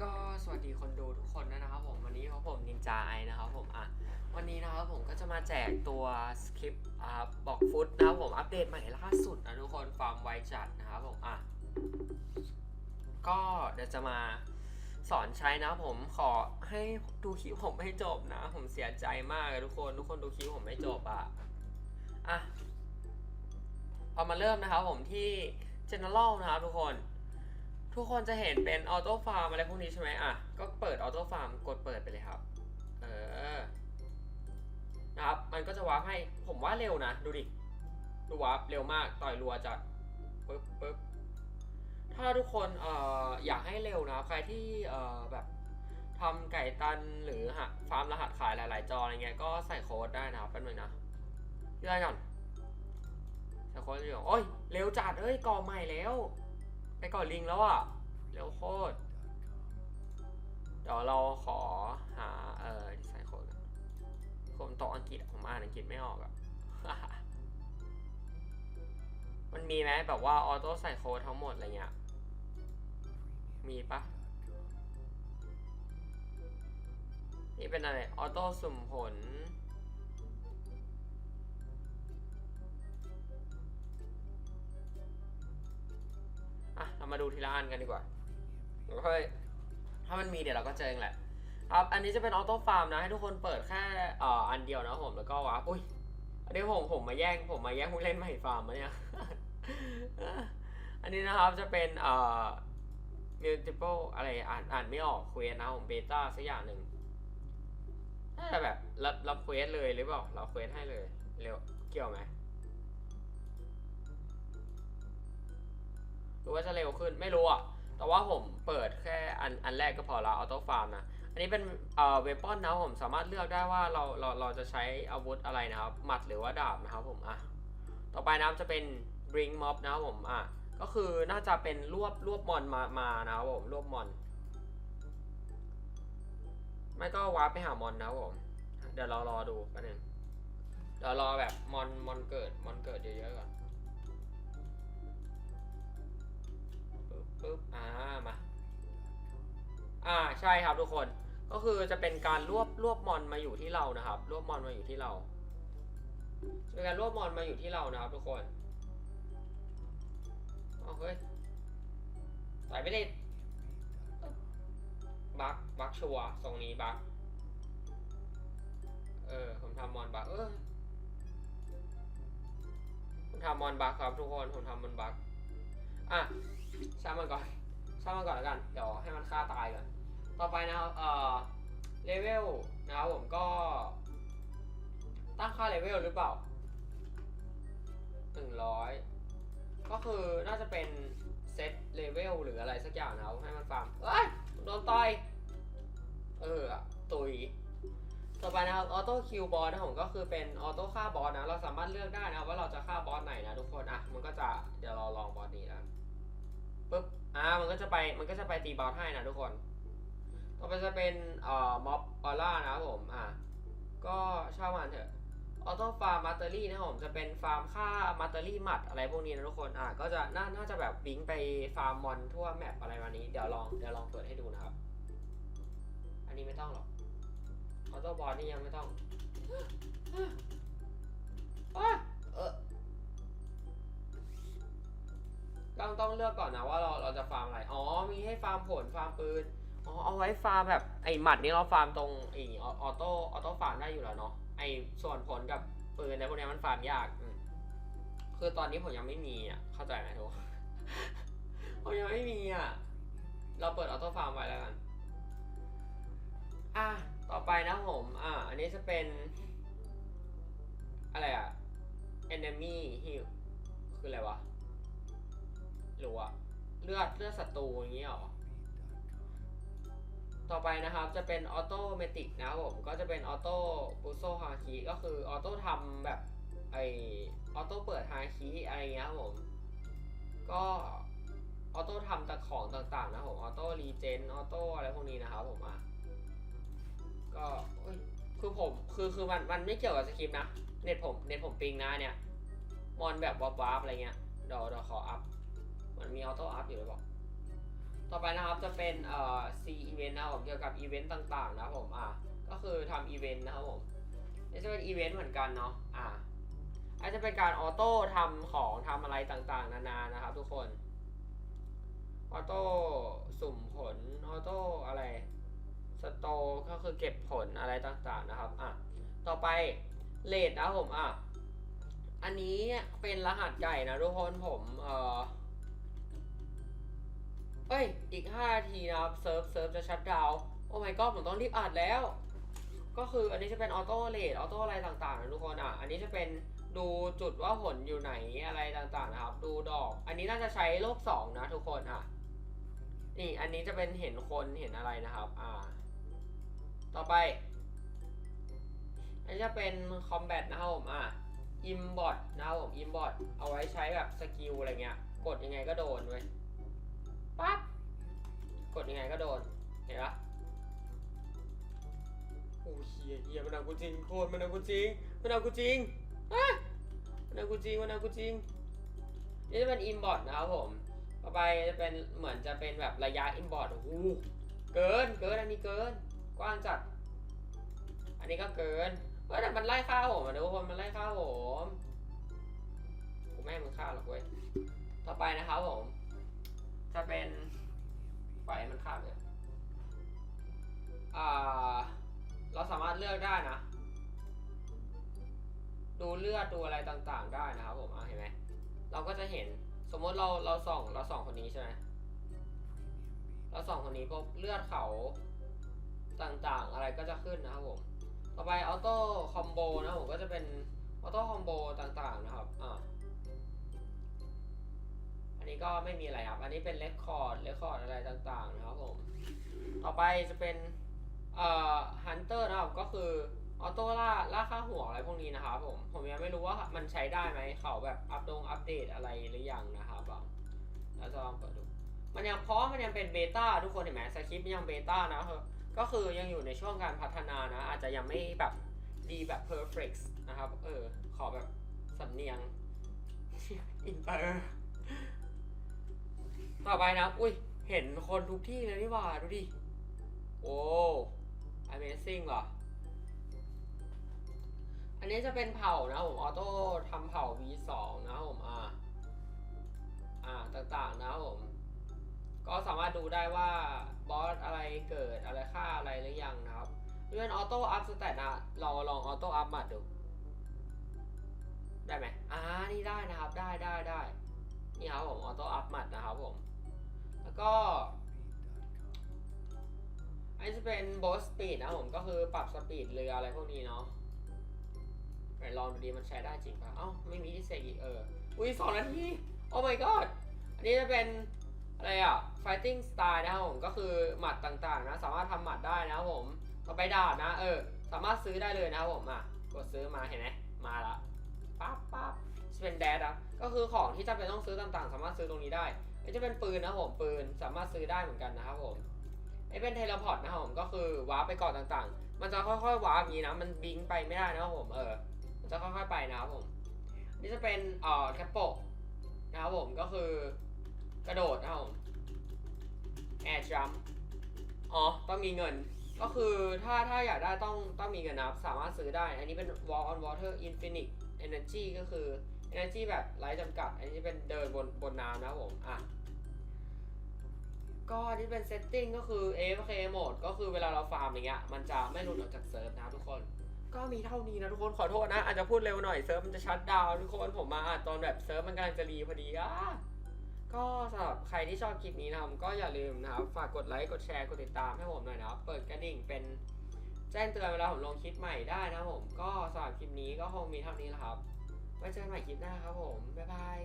ก็สวัสดีคนดูทุกคนนะครับผมวันนี้ครับผมนินจาไอนะครับผมอะวันนี้นะครับผมก็จะมาแจกตัวสคริปต์อ่าบอกฟุตนะครับผมอัปเดตใหม่ล่าสุดนะทุกคนฟาร์มไวจัดนะครับผมอะก็เดี๋ยวจะมาสอนใช้นะผมขอให้ดูคลิปผมให้จบนะ ผมเสียใจมากเลยทุกคนทุกคนดูคลิปผมไม่จบอะอะเอามาเริ่มนะครับผมที่ general นะครับทุกคน ทุกคนจะเห็นเป็นออโต้ฟาร์มอะไรพวกนี้ใช่ไหมอะ ก็เปิดออโต้ฟาร์มกดเปิดไปเลยครับ เออ นะครับ มันก็จะวาร์ปให้ ผมว่าเร็วนะ ดูดิดูวาร์ปเร็วมาก ต่อยรัวจัดปึ๊บปึ๊บถ้าทุกคนเอ่ออยากให้เร็วนะ ใครที่เอ่อแบบทำไก่ตันหรือหาฟาร์มรหัสขายหลาย ๆ จออะไรเงี้ย ก็ใส่โค้ดได้นะครับแป๊บนึงนะพี่ได้ก่อนใส่โค้ดเดี๋ยวโอ้ย เร็วจัดเอ้ยก่อใหม่แล้ว ไปก่อนลิงแล้วอะเร็วโคตร เดี๋ยวเราขอหาเอ่อดีไซน์โค้ดผมตกอังกฤษผมอ่านอังกฤษไม่ออกอะ มันมีไหมแบบว่าออโต้ใส่โค้ดทั้งหมดอะไรเงี้ย มีปะนี่เป็นอะไร ออโต้สุ่มผล เรามาดูทีละอันกันดีกว่าเฮ้ยถ้ามันมีเดี๋ยวเราก็เจอเองแหละ ครับ อันนี้จะเป็นออโต้ฟาร์มนะ ให้ทุกคนเปิดแค่เอ่ออันเดียวนะผมแล้วก็วาร์ปอุ้ยอันนี้ผมผมมาแย่งผมมาแย่งผู้เล่นใหม่ฟาร์มมาเนี่ย อันนี้นะครับจะเป็นเอ่อ multiple อะไรอ่านอ่านไม่ออกเควสนะผมเบต้าสักอย่างหนึ่งน่าจะแบบรับรับเควสเลยหรือเปล่าเราเควสให้เลยเร็วเกี่ยวไหม หรือว่าจะเร็วขึ้นไม่รู้อะ แต่ว่าผมเปิดแค่อันอันแรกก็พอละออโต้ฟาร์มนะ อันนี้เป็นเอ่อเวปอนนะผมสามารถเลือกได้ว่าเราเราเราจะใช้อาวุธอะไรนะครับ หมัดหรือว่าดาบนะครับผมอะ ต่อไปนะครับจะเป็น bring mob นะครับผมอะ ก็คือน่าจะเป็นรวบรวบมอนมามานะครับผมรวบมอน ไม่ก็วาร์ปไปหามอนนะครับผม เดี๋ยวเรารอดูแป๊บนึงเดี๋ยวรอแบบมอนมอนเกิดมอนเกิดเยอะๆก่อน ปึ๊บอ่ามาอ่าใช่ครับทุกคนก็คือจะเป็นการรวบรวบมอนมาอยู่ที่เรานะครับ รวบมอนมาอยู่ที่เราเป็นการรวบมอนมาอยู่ที่เรานะครับ ทุกคนเอาเฮ้ยใส่ไม่ได้บักบักชัวทรงนี้บักเออผมทำมอนบักเออผมทำมอนบักครับทุกคนผมทำมอนบักอะ ช่างมันก่อนช่างมันก่อนแล้วกัน เดี๋ยวให้มันฆ่าตายก่อน ต่อไปนะครับเอ่อเลเวลนะครับผมก็ ตั้งค่าเลเวลหรือเปล่าหนึ่งร้อยก็คือน่าจะเป็นเซตเลเวลหรืออะไรสักอย่างนะครับให้มันฟาร์มเอ้ยโดนต่อยเออตุยต่อไปนะครับออโต้คิวบอสนะผมก็คือเป็นออโต้ฆ่าบอสนะ เราสามารถเลือกได้นะครับว่าเราจะฆ่าบอสไหนนะทุกคนอะมันก็จะเดี๋ยวเราลองบอสนี้นะ ปุ๊บอ่ามันก็จะไปมันก็จะไปตีบอสให้นะทุกคน ต่อไปจะเป็นเอ่อม็อบออร่านะครับผมอ่าก็ช่ามันเถอะออโต้ฟาร์มมาเตอรี่นะครับผมจะเป็นฟาร์มค่ามาเตอรี่มัดอะไรพวกนี้นะทุกคนอ่าก็จะน่าน่าจะแบบบิงไปฟาร์มมอนทั่วแมปอะไรวันนี้เดี๋ยวลองเดี๋ยวลองเปิดให้ดูนะครับ อันนี้ไม่ต้องหรอกออโต้บอสนี่ยังไม่ต้อง ต้องต้องเลือกก่อนนะว่าเราเราจะฟาร์มอะไร อ๋อ มีให้ฟาร์มผลฟาร์มปืน อ๋อ เอาไว้ฟาร์มแบบไอหมัดนี้เราฟาร์มตรงไอออโต้ออโต้ฟาร์มได้อยู่แล้วเนาะ ไอส่วนผลกับปืนในพวกนี้มันฟาร์มยาก คือตอนนี้ผมยังไม่มีอะ เข้าใจไหมทุกคนผมยังไม่มีอะ เราเปิดออโต้ฟาร์มไว้แล้วกัน อะ ต่อไปนะผม อะ อันนี้จะเป็น อะไรอะ enemy heal ลือดเลือดศัตรูอย่างนี้ยหรอ ต่อไปนะครับจะเป็นออโตเมติกนะครับผม ก็จะเป็นออโต้บูโซฮาคิก็คือออโต้ทำแบบไอออโต้เปิดฮาคิอะไรเงี้ยครับผม ก็ออโต้ทำแต่ของต่างๆนะผม ออโต้รีเจน ออโต้อะไรพวกนี้นะครับผมอะ ก็คือผมคือคือมันมันไม่เกี่ยวกับสคริปต์นะ เน็ตผมเน็ตผมปิงนะเนี่ย มอนแบบวับวับอะไรเงี้ยเดี๋ยวเดี๋ยวขออัพ มันมีออโต้อัพอยู่หรือเปล่าต่อไปนะครับจะเป็นเอ่อ C event นะครับผมเกี่ยวกับอีเวนต์ต่างๆ นะครับผมอะก็คือทำอีเวนต์นะครับผมนี่จะเป็นอีเวนต์เหมือนกันเนาะอะอาจจะเป็นการออโต้ทำของทำอะไรต่างๆ นานานะครับทุกคนออโต้สุ่มผลออโต้อะไรสโตก็คือเก็บผลอะไรต่างๆนะครับอะต่อไปเลดนะผมอะอันนี้เป็นรหัสใหญ่นะทุกคนผมเอ่อ เอ้ย อีก5นาทีนะครับเซิร์ฟเซิร์ฟจะชัดดาวโอ้ my god ผมต้องรีบอัดแล้ว ก็คืออันนี้จะเป็นออโต้เลดออโต้อะไรต่างๆนะทุกคนอะ อันนี้จะเป็นดูจุดว่าผลอยู่ไหนอะไรต่างๆนะครับ ดูดอก อันนี้น่าจะใช้โลก2นะทุกคนอะ นี่อันนี้จะเป็นเห็นคนเห็นอะไรนะครับ อ่า ต่อไป อันนี้จะเป็นคอมแบทนะครับผมอะอิมบอทนะครับผมอิมบอทเอาไว้ใช้แบบสกิลอะไรเงี้ย กดยังไงก็โดนเว้ย ปั๊บ กดยังไงก็โดน เห็นปะโอ้เฮียเฮียมันเอากูจริงโคตรมันเอากูจริงมันเอากูจริงอะมันเอากูจริงมันเอากูจริง นี่จะเป็นอินบอร์ดนะครับผม ต่อไปจะเป็นเหมือนจะเป็นแบบระยะอินบอร์ดโอ้โหเกิน เกิน อันนี้เกิน กว้างจัด อันนี้ก็เกินเฮ้ยแต่มันไล่ฆ่าผมอะทุกคน มันไล่ฆ่าผม กูไม่มึงฆ่าหรอกเว้ย ต่อไปนะครับผม จะเป็นปล่อยให้มันข้ามเนี่ยอ่าเราสามารถเลือกได้นะ ดูเลือดดูอะไรต่างๆ ได้นะครับผมเห็นไหมเราก็จะเห็นสมมติเราเราส่องเราส่องคนนี้ใช่ไหมเราส่องคนนี้ปุ๊บเลือดเขาต่างๆ อะไรก็จะขึ้นนะครับผมต่อไปออโต้คอมโบนะผมก็จะเป็นออโต้คอมโบต่างๆนะครับอ่า อันนี้ก็ไม่มีอะไรครับ อันนี้เป็นเรคคอร์ดเรคคอร์ดอะไรต่างๆนะครับผม ต่อไปจะเป็นเอ่อฮันเตอร์นะครับ ก็คือออโต้ล่าล่าค่าหัวอะไรพวกนี้นะครับผม ผมยังไม่รู้ว่ามันใช้ได้ไหมเขาแบบอัปดงอัปเดตอะไรหรือยังนะครับผมเราจะลองเปิดดู มันยังเพราะมันยังเป็นเบต้าทุกคนเห็นไหมสคริปต์ยังเบต้านะคือก็คือยังอยู่ในช่วงการพัฒนานะ อาจจะยังไม่แบบดีแบบ perfect นะครับ เออ ขอแบบสำเนียงอินเตอร์ ต่อไปนะ อุ้ย เห็นคนทุกที่เลยนี่หว่า ดูดิ โอ้ Amazing ว่ะ อันนี้จะเป็นเผ่านะผมออโต้ทำเผ่า V2 นะผมอ่า อ่า ต่างๆนะผมก็สามารถดูได้ว่าบอสอะไรเกิดอะไรค่าอะไรหรือยังนะครับนี่เป็นออโต้อัพสเตตนะเราลองออโต้อัพมาดู ได้ไหมอ่านี่ได้นะครับ ได้ได้ได้นี่ครับผมออโต้อัพมัดนะครับผม นี้จะเป็นโบสสปีดนะผมก็คือปรับสปีดเรืออะไรพวกนี้เนาะไหนลองดูดีมันใช้ได้จริงป่ะเอ้าไม่มีที่เสกอีกเออ อุ้ยสองนาที โอ้ my god อันนี้จะเป็นอะไรอะ fighting style นะครับผมก็คือหมัดต่างๆนะ สามารถทำหมัดได้นะครับผมต่อไปดาบนะ เออ สามารถซื้อได้เลยนะครับผมอะกดซื้อมาเห็นไหมมาละปั๊บปั๊บจะเป็นแดดอะก็คือของที่จำเป็นต้องซื้อต่างๆ สามารถซื้อตรงนี้ได้จะเป็นปืนนะผมปืนสามารถซื้อได้เหมือนกันนะครับผม ไอ้เป็นเทเลพอร์ตนะครับผมก็คือวาร์ปไปเกาะต่างๆ มันจะค่อยๆวาร์ปอย่างนี้นะ มันบิงไปไม่ได้นะครับผมเออ มันจะค่อยๆไปนะครับผม นี่จะเป็นเอ่อแคปโปนะครับผมก็คือกระโดดนะครับผมแอร์จัมอ๋อต้องมีเงิน ก็คือถ้าถ้าอยากได้ต้องต้องมีเงินนะครับสามารถซื้อได้ อันนี้เป็น Walk on Water Infinite Energy ก็คือ Energy แบบไร้จำกัด อันนี้เป็นเดินบนบนน้ำนะครับผมอะ ก็อันนี้เป็น Setting ก็คือ AFK Mode ก็คือเวลาเราฟาร์มอย่างเงี้ยมันจะไม่หลุดออกจากเซิร์ฟนะทุกคน ก็มีเท่านี้นะทุกคนขอโทษนะ อาจจะพูดเร็วหน่อยเซิร์ฟมันจะชัดดาวทุกคนผมมาอ่านตอนแบบเซิร์ฟมันกำลังจะรีพอดีอะก็สำหรับใครที่ชอบคลิปนี้นะครับก็อย่าลืมนะครับฝากกดไลค์กดแชร์กดติดตามให้ผมหน่อยนะครับเปิดกระดิ่งเป็นแจ้งเตือนเวลาผมลงคลิปใหม่ได้นะผมก็สำหรับคลิปนี้ก็คงมีเท่านี้แหละครับไว้เจอกันใหม่คลิปหน้าครับผมบ๊ายบาย